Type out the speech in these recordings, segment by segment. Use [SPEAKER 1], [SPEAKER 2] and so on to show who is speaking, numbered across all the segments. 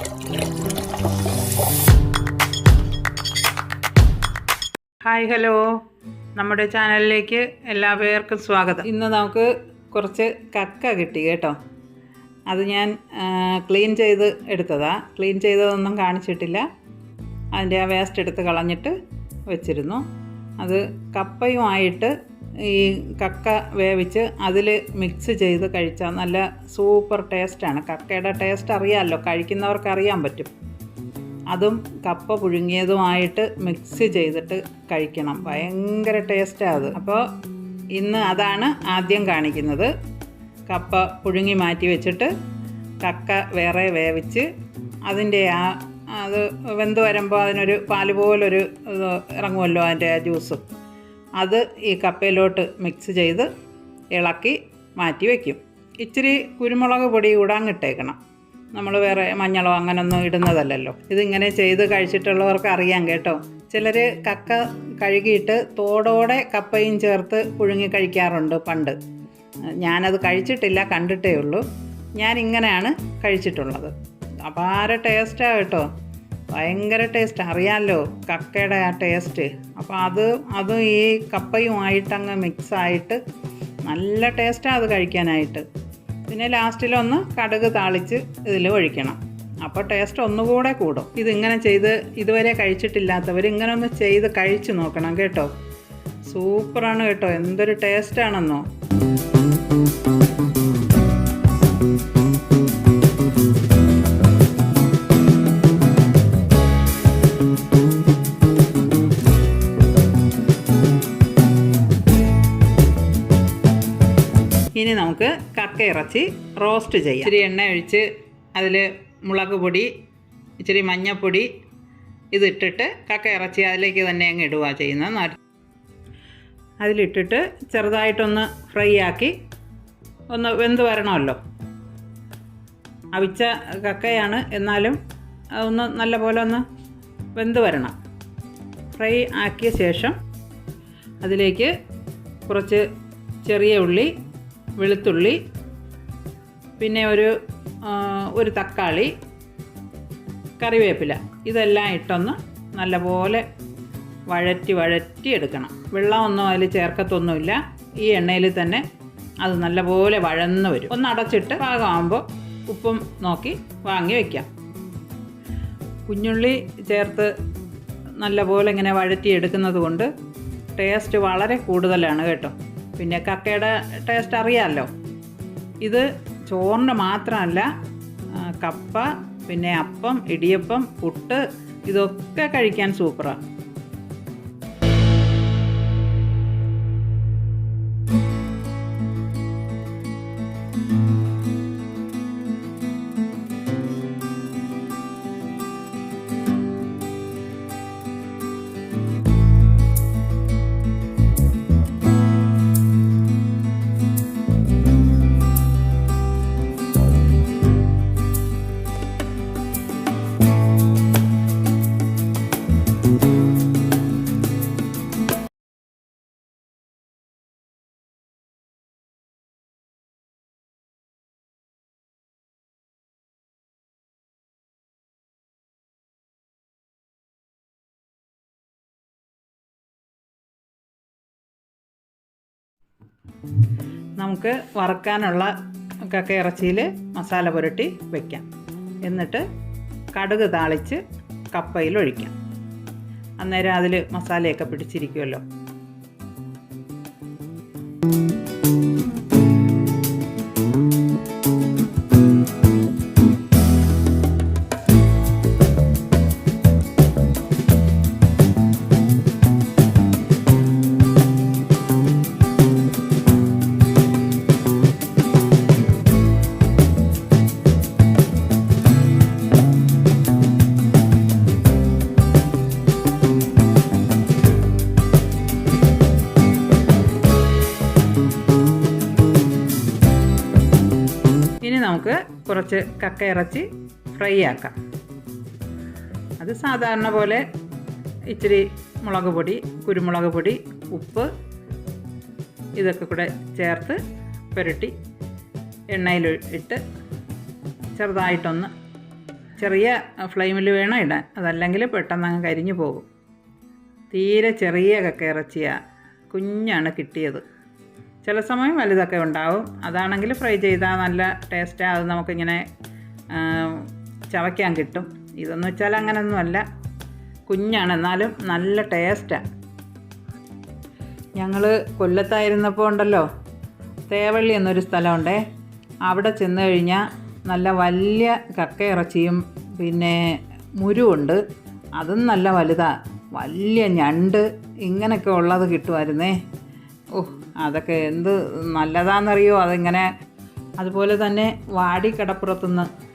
[SPEAKER 1] Hi hello. നമ്മുടെ ചാനലിലേക്ക് എല്ലാ പേർക്കും സ്വാഗതം. ഇന്ന് നമുക്ക് കുറച്ച് കക്ക കിട്ടി കേട്ടോ. അത് ഞാൻ ക്ലീൻ ചെയ്ത് എടുത്തതാ. ക്ലീൻ ചെയ്തതൊന്നും കാണിച്ചിട്ടില്ല. അതിന്റെ ആ വേസ്റ്റ് എടുത്ത് കളഞ്ഞിട്ട് വെച്ചിരുന്നു. അത് കപ്പയുമായിട്ട് ഈ കക്ക വേവിച്ച് അതിൽ മിക്സ് ചെയ്ത് കഴിച്ചാൽ നല്ല സൂപ്പർ ടേസ്റ്റാണ് കക്കയുടെ ടേസ്റ്റ് അറിയാമല്ലോ കഴിക്കുന്നവർക്ക് അറിയാൻ പറ്റും. അതും കപ്പ പുഴുങ്ങിയതുമായിട്ട് മിക്സ് ചെയ്തിട്ട് കഴിക്കണം. ഭയങ്കര ടേസ്റ്റാണ് അത്. അപ്പോൾ ഇന്ന് അതാണ് ആദ്യം കാണിക്കുന്നത്. കപ്പ പുഴുങ്ങി മാറ്റി വെച്ചിട്ട് കക്ക വേറെ വേവിച്ച് അതിന്റെ ആ അത് വെന്ത് വരുമ്പോൾ അതിനൊരു പാൽ പോലൊരു ഇറങ്ങുമല്ലോ അതിന്റെ ആ ജ്യൂസ് അത് ഈ കപ്പയിലോട്ട് മിക്സ് ചെയ്ത് ഇളക്കി മാറ്റി വയ്ക്കും ഇച്ചിരി കുരുമുളക് പൊടി ഇടാൻ കിട്ടേക്കണം നമ്മൾ വേറെ മഞ്ഞളോ അങ്ങനൊന്നും ഇടുന്നതല്ലല്ലോ. ഇതിങ്ങനെ ചെയ്ത് കഴിച്ചിട്ടുള്ളവർക്ക് അറിയാം കേട്ടോ. ചിലർ കക്ക കഴുകിയിട്ട് തോടോടെ കപ്പയും ചേർത്ത് പുഴുങ്ങി കഴിക്കാറുണ്ട് പണ്ട്. ഞാനത് കഴിച്ചിട്ടില്ല കണ്ടിട്ടേ ഉള്ളൂ. ഞാൻ ഇങ്ങനെയാണ് കഴിച്ചിട്ടുള്ളത്. അപാര ടേസ്റ്റാണ് കേട്ടോ. ഭയങ്കര ടേസ്റ്റ് അറിയാമല്ലോ കക്കയുടെ ആ ടേസ്റ്റ് അപ്പോൾ അത് അത് ഈ കപ്പയുമായിട്ടങ്ങ് മിക്സായിട്ട് നല്ല ടേസ്റ്റാണ് അത് കഴിക്കാനായിട്ട്. പിന്നെ ലാസ്റ്റിലൊന്ന് കടുക് താളിച്ച് ഇതിൽ ഒഴിക്കണം. അപ്പോൾ ടേസ്റ്റ് ഒന്നുകൂടെ കൂടും. ഇതിങ്ങനെ ചെയ്ത് ഇതുവരെ കഴിച്ചിട്ടില്ലാത്തവർ ഇങ്ങനെ ഒന്ന് ചെയ്ത് കഴിച്ച് നോക്കണം കേട്ടോ. സൂപ്പറാണ് കേട്ടോ. എന്തൊരു ടേസ്റ്റാണെന്നോ ഇനി നമുക്ക് കക്ക ഇറച്ചി റോസ്റ്റ് ചെയ്യാം. ഇച്ചിരി എണ്ണ ഒഴിച്ച് അതിൽ മുളക് പൊടി ഇച്ചിരി മഞ്ഞൾപ്പൊടി ഇതിട്ടിട്ട് കക്ക ഇറച്ചി അതിലേക്ക് തന്നെ അങ്ങ് ഇടുക ചെയ്യുന്നത്. അതിലിട്ടിട്ട് ചെറുതായിട്ടൊന്ന് ഫ്രൈ ആക്കി ഒന്ന് വെന്ത് വരണമല്ലോ. അവിച്ച കക്കയാണ്. എന്നാലും അതൊന്ന് നല്ല പോലെ ഒന്ന് വെന്ത് വരണം. ഫ്രൈ ആക്കിയ ശേഷം അതിലേക്ക് കുറച്ച് ചെറിയ ഉള്ളി വെളുത്തുള്ളി പിന്നെ ഒരു ഒരു തക്കാളി കറിവേപ്പില. ഇതെല്ലാം ഇട്ടൊന്ന് നല്ലപോലെ വഴറ്റി വഴറ്റി എടുക്കണം. വെള്ളമൊന്നും അതിൽ ചേർക്കത്തൊന്നുമില്ല. ഈ എണ്ണയിൽ തന്നെ അത് നല്ലപോലെ വഴന്ന് വരും. ഒന്ന് അടച്ചിട്ട് പാകമാകുമ്പോൾ ഉപ്പും നോക്കി വാങ്ങി വയ്ക്കാം കുഞ്ഞുള്ളി ചേർത്ത് നല്ലപോലെ ഇങ്ങനെ വഴറ്റി എടുക്കുന്നത് കൊണ്ട് ടേസ്റ്റ് വളരെ കൂടുതലാണ് കേട്ടോ. പിന്നെ കക്കയുടെ ടേസ്റ്റ് അറിയാമല്ലോ ഇത് ചോറിന് മാത്രമല്ല കപ്പ പിന്നെ അപ്പം ഇടിയപ്പം പുട്ട് ഇതൊക്കെ കഴിക്കാൻ സൂപ്പറാണ് നമുക്ക് വറുക്കാനുള്ള കക്ക ഇറച്ചിയിൽ മസാല പുരട്ടി വയ്ക്കാം എന്നിട്ട് കടുക് താളിച്ച് കപ്പയിൽ ഒഴിക്കാം. അന്നേരം അതിൽ മസാലയൊക്കെ പിടിച്ചിരിക്കുമല്ലോ കുറച്ച് കക്ക ഇറച്ചി ഫ്രൈ ആക്കാം. അത് സാധാരണ പോലെ ഇച്ചിരി മുളക് പൊടി കുരുമുളക് പൊടി ഉപ്പ് ഇതൊക്കെ കൂടെ ചേർത്ത് പുരട്ടി എണ്ണയിൽ ഇട്ട് ചെറുതായിട്ടൊന്ന് ചെറിയ ഫ്ലെയിമിൽ വേണം ഇടാൻ. അതല്ലെങ്കിൽ പെട്ടെന്ന് അങ്ങ് കരിഞ്ഞു പോകും. തീരെ ചെറിയ കക്ക ഇറച്ചിയാണ് കുഞ്ഞാണ് കിട്ടിയത്. ചില സമയം വലുതൊക്കെ ഉണ്ടാവും. അതാണെങ്കിൽ ഫ്രൈ ചെയ്താൽ നല്ല ടേസ്റ്റാണ് അത് നമുക്കിങ്ങനെ ചവയ്ക്കാൻ കിട്ടും. ഇതെന്ന് വെച്ചാൽ അങ്ങനെയൊന്നുമല്ല കുഞ്ഞാണ് എന്നാലും നല്ല ടേസ്റ്റാണ് ഞങ്ങൾ കൊല്ലത്തായിരുന്നപ്പോൾ ഉണ്ടല്ലോ തേവള്ളി എന്നൊരു സ്ഥലമുണ്ടേ. അവിടെ ചെന്ന് കഴിഞ്ഞാൽ നല്ല വലിയ കക്ക ഇറച്ചിയും പിന്നെ മുരുവുണ്ട്. അതും നല്ല വലുതാണ് വലിയ ഞണ്ട് ഇങ്ങനെയൊക്കെ ഉള്ളത് കിട്ടുമായിരുന്നേ. ഓ അതൊക്കെ എന്ത് നല്ലതാണെന്നറിയോ അതിങ്ങനെ അതുപോലെ തന്നെ വാടി കടപ്പുറത്തുനിന്ന്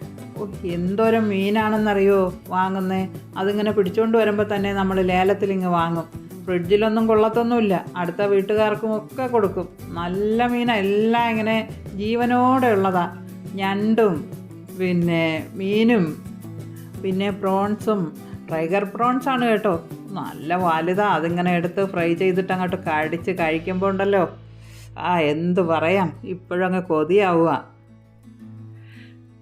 [SPEAKER 1] എന്തോരം മീനാണെന്നറിയോ വാങ്ങുന്നത് അതിങ്ങനെ പിടിച്ചുകൊണ്ട് വരുമ്പോൾ തന്നെ നമ്മൾ ലേലത്തിൽ ഇങ്ങ് വാങ്ങും. ഫ്രിഡ്ജിലൊന്നും കൊള്ളത്തൊന്നുമില്ല. അടുത്ത വീട്ടുകാർക്കും ഒക്കെ കൊടുക്കും. നല്ല മീനാണ് എല്ലാം ഇങ്ങനെ ജീവനോടെ ഉള്ളതാണ് ഞണ്ടും പിന്നെ മീനും പിന്നെ പ്രോൺസും. ടൈഗർ പ്രോൺസ് ആണ് കേട്ടോ. നല്ല വലുതാ അതിങ്ങനെ എടുത്ത് ഫ്രൈ ചെയ്തിട്ട് അങ്ങോട്ട് കടിച്ച് കഴിക്കുമ്പോൾ ഉണ്ടല്ലോ. ആ എന്ത് പറയാം ഇപ്പോഴും അങ്ങ് കൊതിയാവുക.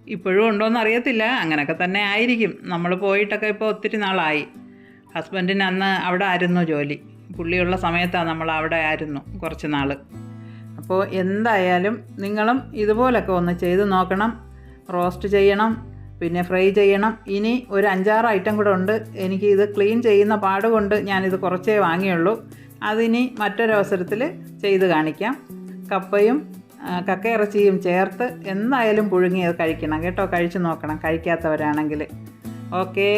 [SPEAKER 1] ഇപ്പോഴും ഉണ്ടോയെന്ന് അറിയത്തില്ല അങ്ങനെയൊക്കെ തന്നെ ആയിരിക്കും. നമ്മൾ പോയിട്ടൊക്കെ ഇപ്പോൾ ഒത്തിരി നാളായി. ഹസ്ബൻഡിന് അന്ന് അവിടെ ആയിരുന്നു ജോലി. പുള്ളിയുള്ള സമയത്താണ് നമ്മൾ അവിടെ ആയിരുന്നു കുറച്ച് നാൾ അപ്പോൾ എന്തായാലും നിങ്ങളും ഇതുപോലൊക്കെ ഒന്ന് ചെയ്ത് നോക്കണം റോസ്റ്റ് ചെയ്യണം പിന്നെ ഫ്രൈ ചെയ്യണം. ഇനി ഒരു അഞ്ചാറ് ഐറ്റം കൂടെ ഉണ്ട്. എനിക്ക് ഇത് ക്ലീൻ ചെയ്യുന്ന പാടുകൊണ്ട് ഞാനിത് കുറച്ചേ വാങ്ങിയുള്ളൂ. അതിനി മറ്റൊരവസരത്തിൽ ചെയ്ത് കാണിക്കാം. കപ്പയും കക്ക കക്കയിറച്ചിയും ചേർത്ത് എന്തായാലും പുഴുങ്ങിയത് കഴിക്കണം. കേട്ടോ കഴിച്ചു നോക്കണം. കഴിക്കാത്തവരാണെങ്കിൽ. ഓക്കേ.